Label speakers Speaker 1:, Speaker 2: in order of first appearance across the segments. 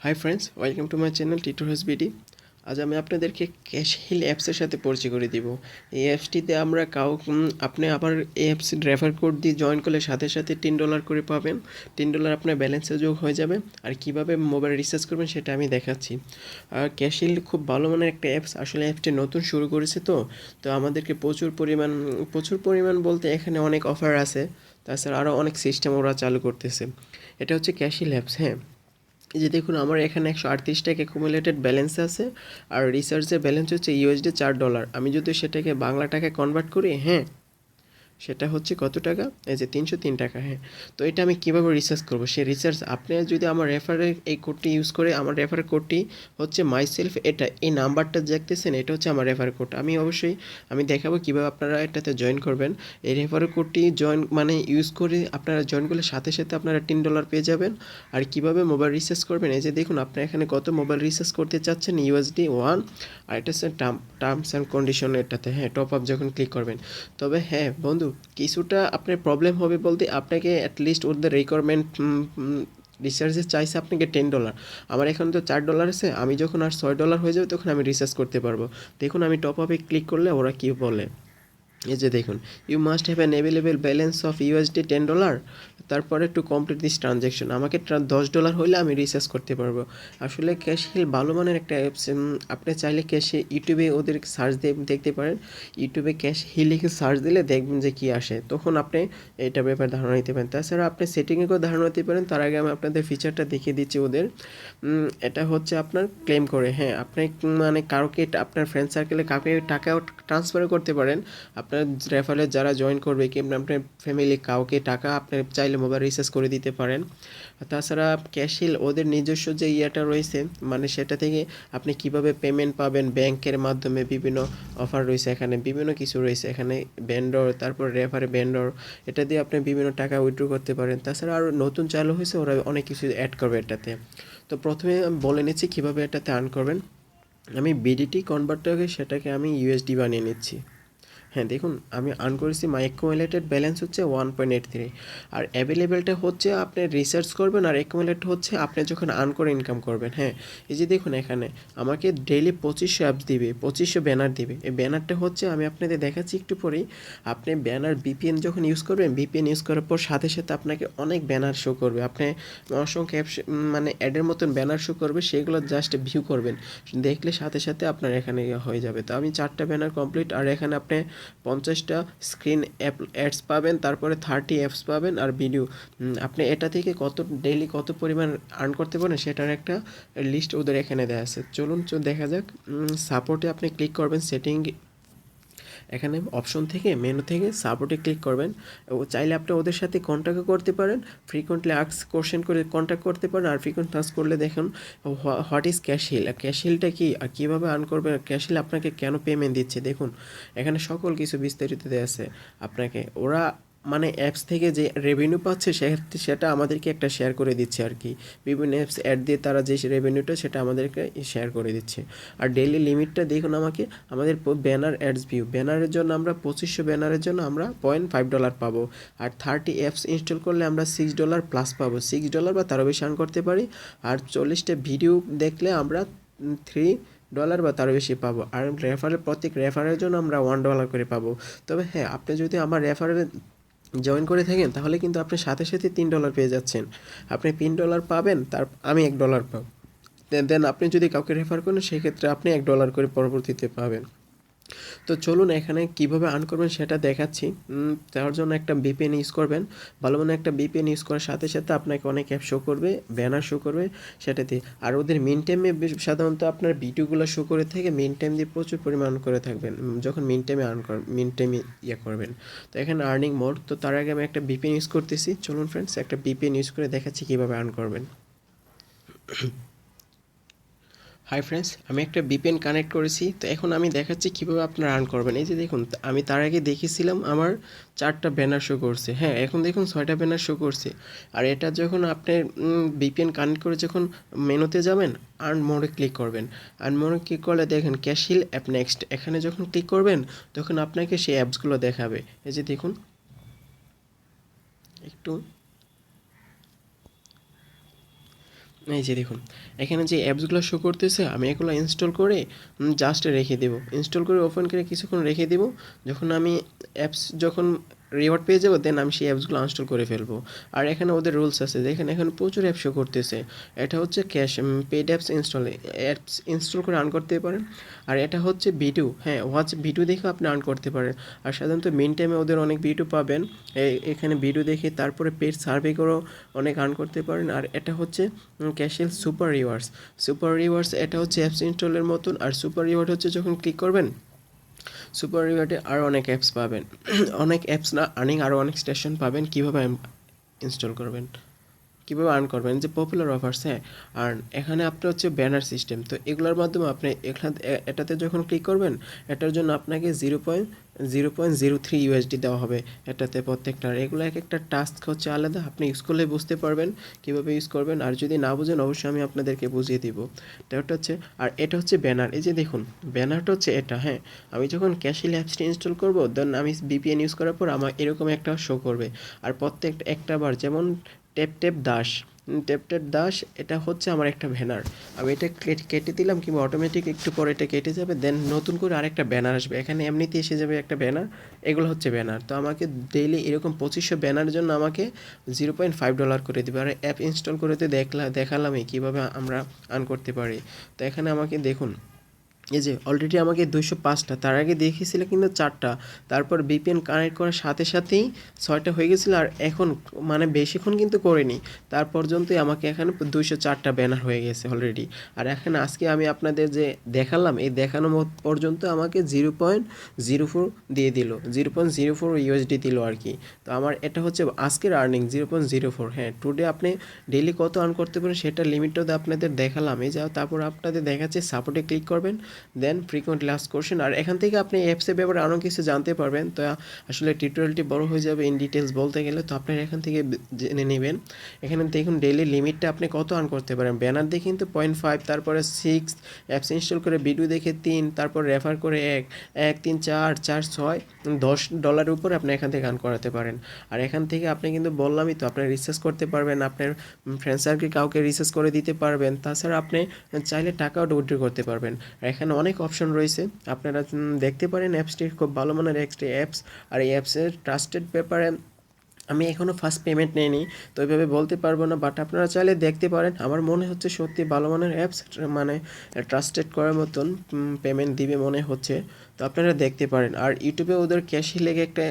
Speaker 1: Hi friends welcome to my channel Titu has BD আজ আমি আপনাদেরকে ক্যাশ হিল অ্যাপসের সাথে পরিচয় করে দিব। এই অ্যাপসটিতে আমরা কাউ আপনি আবার এই অ্যাপস রেফার কোড দিয়ে জয়েন করলে সাথে সাথে তিন ডলার করে পাবেন। তিন ডলার আপনার ব্যালেন্সে যোগ হয়ে যাবে। আর কীভাবে মোবাইল রিচার্জ করবেন সেটা আমি দেখাচ্ছি। আর ক্যাশ হিল খুব ভালো মানের একটা অ্যাপস আসলে অ্যাপটি নতুন শুরু করেছে তো। তো আমাদেরকে প্রচুর পরিমাণ প্রচুর পরিমাণ বলতে এখানে অনেক অফার আছে। তাছাড়া আরও অনেক সিস্টেম ওরা চালু করতেছে। এটা হচ্ছে ক্যাশিল অ্যাপস হ্যাঁ। যে দেখুন, আমার এখানে একশো আটত্রিশ টাকা অ্যাকুমুলেটেড ব্যালেন্স আছে, আর রিসার্চের ব্যালেন্স হচ্ছে ইউএসডি চার ডলার আমি যদি সেটাকে বাংলা টাকায় কনভার্ট করি হ্যাঁ সেটা হচ্ছে কত টাকা? এই যে তিনশো তিন টাকা হ্যাঁ। তো এটা আমি কীভাবে রিসার্চ করব? সেই রিসার্চ আপনি যদি আমার রেফারের এই কোডটি ইউজ করে, আমার রেফার কোডটি হচ্ছে মাই সেলফ এটা, এই নাম্বারটা দেখতেছেন, এটা হচ্ছে আমার রেফার কোড আমি অবশ্যই, আমি দেখাবো কীভাবে আপনারা এটাতে জয়েন করবেন। এই রেফার কোডটি জয়েন মানে ইউজ করে আপনারা জয়েন করলে সাথে সাথে আপনারা তিন ডলার পেয়ে যাবেন। আর কীভাবে মোবাইল রিচার্জ করবেন? এই যে দেখুন আপনারা এখানে কত মোবাইল রিচার্জ করতে চাচ্ছেন ইউএসডি ওয়ান আর এটা হচ্ছে টার্ম টার্মস অ্যান্ড কন্ডিশন এটাতে হ্যাঁ টপ আপ যখন ক্লিক করবেন। তবে হ্যাঁ বন্ধু কিছুটা আপনার প্রবলেম হবে বলতে আপনাকে অ্যাটলিস্ট ওদের রিকোয়ারমেন্ট রিচার্জের চাইছে আপনাকে টেন ডলার আমার এখন তো চার ডলার আছে, আমি যখন আর ছয় ডলার হয়ে যাবে তখন আমি রিচার্জ করতে পারব। দেখুন, আমি টপ আপে ক্লিক করলে ওরা কী বলে। এই যে দেখুন you must have an available balance of USD ten dollar তারপরে টু কমপ্লিট দিস ট্রানজ্যাকশন আমাকে দশ ডলার হলে আমি রিচার্জ করতে পারব। আসলে ক্যাশ হিল ভালো মানের একটা অ্যাপস আপনি চাইলে ক্যাশে ইউটিউবে ওদের সার্চ দিয়ে দেখতে পারেন। ইউটিউবে ক্যাশ হিল লিখে সার্চ দিলে দেখবেন যে কী আসে। তখন আপনি এইটার ব্যাপারে ধারণা নিতে পারেন। তাছাড়া আপনি সেটিংয়েও ধারণা নিতে পারেন। তার আগে আমি আপনাদের ফিচারটা দেখিয়ে দিচ্ছি ওদের। এটা হচ্ছে আপনার ক্লেম করে। হ্যাঁ আপনি মানে কাউকে আপনার ফ্রেন্ড সার্কেলে কাউকে টাকাও ট্রান্সফার করতে পারেন। আপনার রেফারে যারা জয়েন করবে কিংবা আপনার ফ্যামিলি কাউকে টাকা আপনি চাইলে মোবাইল রিচার্জ করে দিতে পারেন। তাছাড়া ক্যাশিল ওদের নিজস্ব যে ইয়েটা রয়েছে মানে সেটা থেকে আপনি কীভাবে পেমেন্ট পাবেন ব্যাংকের মাধ্যমে বিভিন্ন অফার রয়েছে এখানে, বিভিন্ন কিছু রয়েছে এখানে ভেন্ডর তারপর রেফারে ভেন্ডর এটা দিয়ে আপনি বিভিন্ন টাকা উইথড্র করতে পারেন। তাছাড়া আরও নতুন চালু হয়েছে, ওরা অনেক কিছু অ্যাড করবে এটাতে। তো প্রথমে আমি বলে নিচ্ছি কীভাবে এটাতে আর্ন করবেন। আমি বিডিটি কনভার্টারকে সেটাকে আমি ইউএসডি বানিয়ে নিচ্ছি। হ্যাঁ দেখুন, আমি আর্ন করেছি মাই ব্যালেন্স হচ্ছে ওয়ান পয়েন্ট এইট থ্রি আর অ্যাভেলেবেলটা হচ্ছে আপনি রিসার্চ করবেন আর অ্যাকুমুলেট হচ্ছে আপনি যখন আর্ন করে ইনকাম করবেন হ্যাঁ। এই যে দেখুন এখানে, আমাকে ডেইলি পঁচিশশো অ্যাপস দিবে, পঁচিশশো ব্যানার দিবে। এই ব্যানারটা হচ্ছে আমি আপনাদের দেখাচ্ছি একটু পরেই, আপনি ব্যানার বিপিএন যখন ইউজ করবেন বিপিএন ইউজ করার পর সাথে সাথে আপনাকে অনেক ব্যানার শো করবে। আপনি অসংখ্য অ্যাপস মানে অ্যাডের মতন ব্যানার শো করবে, সেগুলো জাস্ট ভিউ করবেন। দেখলে সাথে সাথে আপনার এখানে ইয়ে হয়ে যাবে। তো আমি চারটা ব্যানার কমপ্লিট আর এখানে আপনি পঞ্চাশটা স্ক্রিন অ্যাপ অ্যাডস পাবেন, তারপরে থার্টি অ্যাপস পাবেন আর ভিডিও আপনি এটা থেকে কত ডেইলি কত পরিমাণ আর্ন করতে পারেন সেটার একটা লিস্ট ওদের এখানে দেওয়া আছে। চলুন চল দেখা যাক। সাপোর্টে আপনি ক্লিক করবেন সেটিং এখানে অপশন থেকে মেনু থেকে সাপোর্টে ক্লিক করবেন। ও চাইলে আপনি ওদের সাথে কন্ট্যাক্টও করতে পারেন। ফ্রিকোয়েন্টলি আর্কস কোশ্চেন করে কন্ট্যাক্ট করতে পারেন। আর ফ্রিকোয়েন্ট টাচ করলে দেখুন হোয়াট ইজ ক্যাশ হিল আর ক্যাশ হিলটা কি? আর কীভাবে আর্ন করবেন? ক্যাশ হিল আপনাকে কেন পেমেন্ট দিচ্ছে? দেখুন, এখানে সকল কিছু বিস্তারিত দেওয়া আছে আপনাকে। ওরা মানে অ্যাপস থেকে যে রেভিনিউ পাচ্ছে সেটা আমাদেরকে একটা শেয়ার করে দিচ্ছে আর কি। বিভিন্ন অ্যাপস অ্যাড দিয়ে তারা যে রেভিনিউটা সেটা আমাদেরকে শেয়ার করে দিচ্ছে। আর ডেইলি লিমিটটা দেখুন আমাকে, আমাদের ব্যানার অ্যাডস ভিউ ব্যানারের জন্য আমরা পঁচিশশো ব্যানারের জন্য আমরা পয়েন্ট ফাইভ ডলার পাবো। আর থার্টি অ্যাপস ইনস্টল করলে আমরা সিক্স ডলার প্লাস পাবো। সিক্স ডলার বা তারও বেশি আর্ন করতে পারি। আর চল্লিশটা ভিডিও দেখলে আমরা থ্রি ডলার বা তারও বেশি পাবো। আর রেফারের প্রত্যেক রেফারের জন্য আমরা ওয়ান ডলার করে পাবো। তবে হ্যাঁ আপনি যদি আমার রেফারের জয়েন করে থাকেন, তাহলে কিন্তু আপনি সাথে সাথে তিন ডলার পেয়ে যাচ্ছেন। আপনি তিন ডলার পাবেন, তার, আমি এক ডলার পাব। দেন আপনি যদি কাউকে রেফার করেন, সেক্ষেত্রে আপনি এক ডলার করে পরবর্তীতে পাবেন। তো চলুন এখানে কীভাবে আর্ন করবেন সেটা দেখাচ্ছি। তার জন্য একটা বিপিএন ইউজ করবেন। ভালো মনে একটা বিপিএন ইউজ করার সাথে সাথে আপনাকে অনেক অ্যাপ শো করবে ব্যানার শো করবে সেটাতে আর ওদের মিন টাইমে সাধারণত আপনার ভিডিওগুলো শো করে থেকে মিন টাইম দিয়ে প্রচুর পরিমাণ করে থাকবেন যখন মিন টাইমে আর্ন কর মিন টাইমে ইয়ে করবেন। তো এখানে আর্নিং মোড তো তার আগে আমি একটা বিপিএন ইউজ করতেছি। চলুন ফ্রেন্ডস একটা বিপিএন ইউজ করে দেখাচ্ছি কীভাবে আর্ন করবেন। হাই ফ্রেন্ডস আমি একটা বিপিএন কানেক্ট করেছি, তো এখন আমি দেখাচ্ছি কীভাবে আপনারা আর্ন করবেন। এই যে দেখুন, আমি তার আগে দেখেছিলাম আমার চারটা ব্যানার শো করছে। হ্যাঁ এখন দেখুন ছয়টা ব্যানার শো করছে। আর এটা যখন আপনি বিপিএন কানেক্ট করে যখন মেনুতে যাবেন আর্ন মোড়ে ক্লিক করবেন। আর্ন মোড়ে ক্লিক করলে দেখেন ক্যাশিল অ্যাপ নেক্সট এখানে যখন ক্লিক করবেন, তখন আপনাকে সেই অ্যাপসগুলো দেখাবে। এই যে দেখুন, একটু এই যে দেখুন, এখানে যে অ্যাপসগুলো শো করতেছে, আমি এগুলো ইনস্টল করে জাস্ট রেখে দেবো। ইনস্টল করে ওপেন করে কিছুক্ষণ রেখে দেবো। যখন আমি অ্যাপস যখন রিওয়ার্ড পেয়ে যাব দেন আমি সেই অ্যাপসগুলো আনস্টল করে ফেলব। আর এখানে ওদের রুলস আছে, দেখেন এখানে প্রচুর অ্যাপ শো করতেছে। এটা হচ্ছে cash paid apps install apps install করে আর্ন করতে পারেন। আর এটা হচ্ছে ভিডিও হ্যাঁ ওয়াচ ভিডিও দেখে আপনি আর্ন করতে পারেন। আর সাধারণত মেন টাইমে ওদের অনেক ভিডিও পাবেন। এখানে ভিডিও দেখে তারপরে পেড সার্ভে করেও অনেক আর্ন করতে পারেন। আর এটা হচ্ছে ক্যাশেল সুপার রিওয়ার্ডস সুপার রিওয়ার্ডস এটা হচ্ছে অ্যাপস ইনস্টলের মতন। আর সুপার রিওয়ার্ড হচ্ছে যখন ক্লিক করবেন সুপার রিভার্টে আরও অনেক অ্যাপস পাবেন। অনেক অ্যাপস না আর্নিং আরও অনেক স্টেশন পাবেন। কীভাবে ইনস্টল করবেন? কীভাবে আর্ন করবেন? যে পপুলার অফার্স হ্যাঁ। আর এখানে আপনার হচ্ছে ব্যানার সিস্টেম তো এগুলোর মাধ্যমে আপনি এখানে এটাতে যখন ক্লিক করবেন, এটার জন্য আপনাকে zero point zero point zero three USD দেওয়া হবে। এটাতে প্রত্যেকটার এগুলো এক একটা টাস্ক হচ্ছে আলাদা। আপনি ইউজ করলে বুঝতে পারবেন কীভাবে ইউজ করবেন। আর যদি না বুঝেন, অবশ্যই আমি আপনাদেরকে বুঝিয়ে দিব। তো এটা হচ্ছে, আর এটা হচ্ছে ব্যানার এই যে দেখুন ব্যানারটা হচ্ছে এটা হ্যাঁ। আমি যখন ক্যাশিল অ্যাপসটি ইনস্টল করব দেন আমি বিপিএন ইউজ করার পর আমার এরকম একটা শো করবে। আর প্রত্যেক একটা বার, যেমন টেপ টেপ দাস। টেপ টেপ দাস, এটা হচ্ছে আমার একটা ব্যানার। আমি এটা কেটে- দিলাম কিংবা অটোমেটিক একটু পরে এটা কেটে যাবে দেন নতুন করে আরেকটা ব্যানার আসবে। এখানে এমনিতে এসে যাবে একটা ব্যানার, এগুলো হচ্ছে ব্যানার। তো আমাকে ডেইলি এরকম পঁচিশশো ব্যানারের জন্য আমাকে জিরো পয়েন্ট ফাইভ ডলার করে দেবে। আর অ্যাপ ইনস্টল করে দেখলা, দেখালামই কীভাবে আমরা আর্ন করতে পারি। তো এখানে আমাকে দেখুন এই যে অলরেডি আমাকে দুইশো পাঁচটা, তার আগে দেখিয়েছিল কিন্তু চারটা, তারপর বিপিএন কানেক্ট করার সাথে সাথেই ছয়টা হয়ে গেছিল আর এখন মানে বেশিক্ষণ কিন্তু করিনি, তার পর্যন্তই আমাকে এখানে দুইশো চারটা ব্যানার হয়ে গেছে অলরেডি আর এখানে আজকে আমি আপনাদের যে দেখালাম, এই দেখানো পর্যন্ত আমাকে জিরো পয়েন্ট জিরো ফোর দিয়ে দিল zero point zero four USD দিল আর কি। তো আমার এটা হচ্ছে আজকের earning zero point zero four হ্যাঁ টুডে আপনি ডেলি কত আর্ন করতে পারেন সেটা লিমিটটা আপনাদের দেখালাম। এই যা তারপর আপনাদের দেখাচ্ছে সাপোর্টে ক্লিক করবেন দেন ফ্রিকোয়েন্ট লাস্ট কোশ্চেন আর এখান থেকে আপনি অ্যাপসের ব্যাপারে আরও কিছু জানতে পারবেন। তো, আসলে টিউটোরিয়ালটি বড় হয়ে যাবে ইন ডিটেলস বলতে গেলে। তো আপনারা এখান থেকে জেনে নেবেন। এখানে দেখুন ডেইলি লিমিটটা আপনি কত আর্ন করতে পারেন। ব্যানার দেখে কিন্তু পয়েন্ট ফাইভ তারপরে সিক্স অ্যাপস ইনস্টল করে ভিডিও দেখে তিন, তারপর রেফার করে এক এক, তিন, চার চার, ছয়, দশ ডলারের উপরে আপনি এখান থেকে আর্ন করাতে পারেন। আর এখান থেকে আপনি কিন্তু বললামই তো আপনি রিসার্চ করতে পারবেন, আপনার ফ্রেন্ড সার্কেল কাউকে রিসার্চ করে দিতে পারবেন। তাছাড়া আপনি চাইলে টাকাও উইথড্র করতে পারবেন। আর এখানে অনেক অপশন রয়েছে। আপনারা দেখতে পারেন অ্যাপসটি খুব ভালো মানের একটি অ্যাপস আর এই অ্যাপসের ট্রাস্টেড ব্যাপারে আমি এখনও ফার্স্ট পেমেন্ট নেইনি, তো ওইভাবে বলতে পারব না। বাট আপনারা চাইলে দেখতে পারেন, আমার মনে হচ্ছে সত্যি ভালো মানের অ্যাপস মানে ট্রাস্টেড করার মতন পেমেন্ট দিবে মনে হচ্ছে। তো আপনারা দেখতে পারেন। আর ইউটিউবে ওদের ক্যাশি লেগে একটা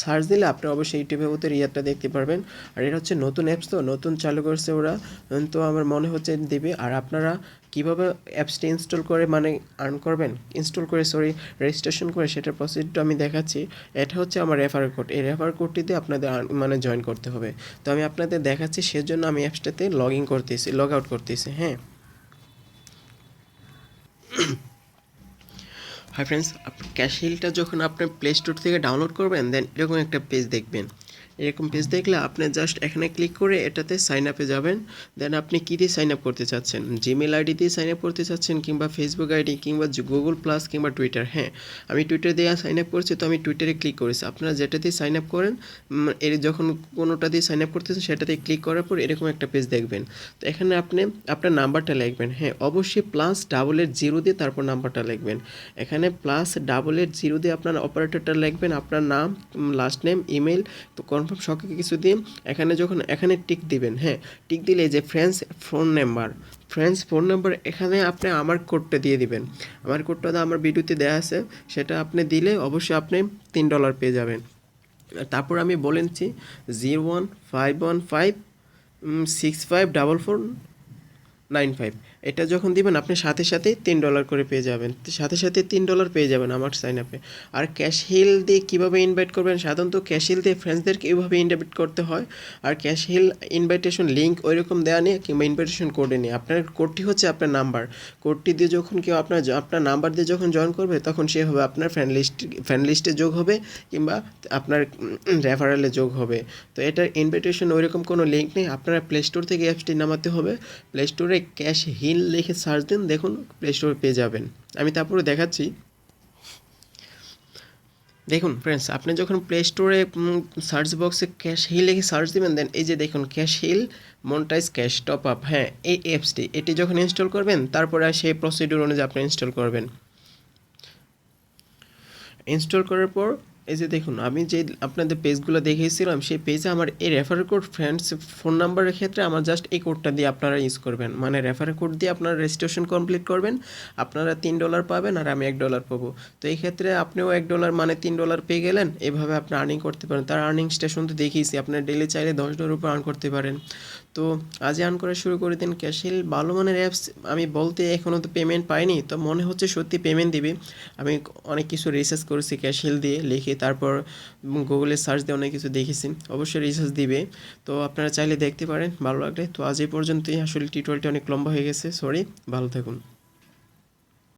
Speaker 1: সার্চ দিলে আপনি অবশ্যই ইউটিউবে ওদের ইয়ারটা দেখতে পারবেন। আর এটা হচ্ছে নতুন অ্যাপস তো, নতুন চালু করছে ওরা তো আমার মনে হচ্ছে দিবে। আর আপনারা কীভাবে অ্যাপসটি ইনস্টল করে মানে আর্ন করবেন? ইনস্টল করে সরি রেজিস্ট্রেশন করে, সেটার প্রসিডিউরটা আমি দেখাচ্ছি। এটা হচ্ছে আমার রেফার কোড এই রেফার কোডটিতে আপনাদের earn- মানে জয়েন করতে হবে। তো আমি আপনাদের দেখাচ্ছি, সেজন্য আমি অ্যাপসটাতে লগ ইন করতেছি লগ আউট করতেছি হ্যাঁ? হাই ফ্রেন্ডস ক্যাশ হিলটা যখন আপনি প্লে স্টোর থেকে ডাউনলোড করবেন দেন এরকম একটা পেজ দেখবেন। এরকম পেজ দেখলে আপনি জাস্ট এখানে ক্লিক করে এটাতে সাইন আপে যাবেন। দেন আপনি কী দিয়ে সাইন আপ করতে চাচ্ছেন? জিমেল আইডি দিয়ে সাইন আপ করতে চাচ্ছেন কিংবা ফেসবুক আইডি কিংবা গুগল প্লাস কিংবা টুইটার হ্যাঁ। আমি টুইটার দিয়ে সাইন আপ করছি, তো আমি টুইটারে ক্লিক করেছি। আপনারা যেটা দিয়ে সাইন আপ করেন এর যখন কোনোটা দিয়ে সাইন আপ করতেছেন, সেটাতে ক্লিক করার পর এরকম একটা পেজ দেখবেন। তো এখানে আপনি আপনার নাম্বারটা লিখবেন হ্যাঁ। অবশ্যই প্লাস ডাবল এইট জিরো দিয়ে তারপর নাম্বারটা লিখবেন। এখানে প্লাস ডাবল এইট জিরো দিয়ে আপনার অপারেটরটা লিখবেন। আপনার নাম লাস্ট নেম ইমেল তো কনফার্ম সব কিছু দিয়ে এখানে যখন এখানে টিক দিবেন হ্যাঁ টিক দিলে যে friends phone number friends phone number এখানে আপনি আমার কোডটা দিয়ে দিবেন। আমার কোডটা তো আমার ভিডিওতে দেওয়া আছে, সেটা আপনি দিলে অবশ্যই আপনি তিন ডলার পেয়ে যাবেন। তারপর আমি বলেছি zero one five one five six five double four nine five এটা যখন দিবেন, আপনি সাথে সাথে তিন ডলার করে পেয়ে যাবেন। সাথে সাথে তিন ডলার পেয়ে যাবেন আমার সাইন আপে। আর ক্যাশ হিল দিয়ে কীভাবে ইনভাইট করবেন? সাধারণত ক্যাশ হিল দিয়ে ফ্রেন্ডসদেরকে এইভাবে ইনভাইট করতে হয়। আর ক্যাশ হিল ইনভাইটেশন লিঙ্ক ওই রকম দেওয়া নেই, কিংবা ইনভাইটেশন কোডে নেই। আপনার কোডটি হচ্ছে আপনার নাম্বার কোডটি দিয়ে যখন কেউ আপনার আপনার নাম্বার দিয়ে যখন জয়েন করবে, তখন সে হবে আপনার ফ্রেন্ড লিস্ট ফ্রেন্ড লিস্টে যোগ হবে, কিংবা আপনার রেফারেলে যোগ হবে। তো এটার ইনভিটেশন ওইরকম কোনো লিঙ্ক নেই। আপনারা প্লে স্টোর থেকে অ্যাপসটি নামাতে হবে। প্লে স্টোরে ক্যাশ হিল লিখে সার্চ দিন, দেখুন প্লে স্টোরে পেয়ে যাবেন। আমি তারপরে দেখাচ্ছি। দেখুন ফ্রেন্ডস আপনি যখন প্লে স্টোরে সার্চ বক্সে ক্যাশ হিল লিখে সার্চ দিবেন দেন এই যে দেখুন cash hill monetize cash top up হ্যাঁ এই অ্যাপসটি এটি যখন ইনস্টল করবেন, তারপরে সেই প্রসিডিউর অনুযায়ী আপনি ইনস্টল করবেন। ইনস্টল করার পর এই যে দেখুন, আমি যে আপনাদের পেজগুলো দেখিয়েছিলাম, সেই পেজে আমার এই রেফার কোড ফ্রেন্ডস ফোন নাম্বারের ক্ষেত্রে আমার জাস্ট এই কোডটা দিয়ে আপনারা ইউজ করবেন। মানে রেফার কোড দিয়ে আপনারা রেজিস্ট্রেশন কমপ্লিট করবেন, আপনারা তিন ডলার পাবেন আর আমি এক ডলার পাবো। তো এই ক্ষেত্রে আপনিও এক ডলার মানে তিন ডলার পেয়ে গেলেন, এভাবে আপনি আর্নিং করতে পারেন। তার আর্নিং স্টেশন তো দেখিয়েছি, আপনার ডেলি চাইলে দশ ডলার উপর আর্ন করতে পারেন। তো আজই আর্ন করা শুরু করে দিন। ক্যাশিল ভালো মানের অ্যাপস আমি বলতে এখনও তো পেমেন্ট পাইনি, তো মনে হচ্ছে সত্যি পেমেন্ট দিবে। আমি অনেক কিছু রিসার্চ করেছি ক্যাশিল দিয়ে, লিখে তারপর গুগলে সার্চ দিয়ে অনেক কিছু দেখেছি। অবশ্যই রিসার্চ দিবে। তো আপনারা চাইলে দেখতে পারেন, ভালো লাগলে। তো আজ এই পর্যন্তই। আসলে টিউটোরিয়ালটি অনেক লম্বা হয়ে গেছে। সরি ভালো থাকুন।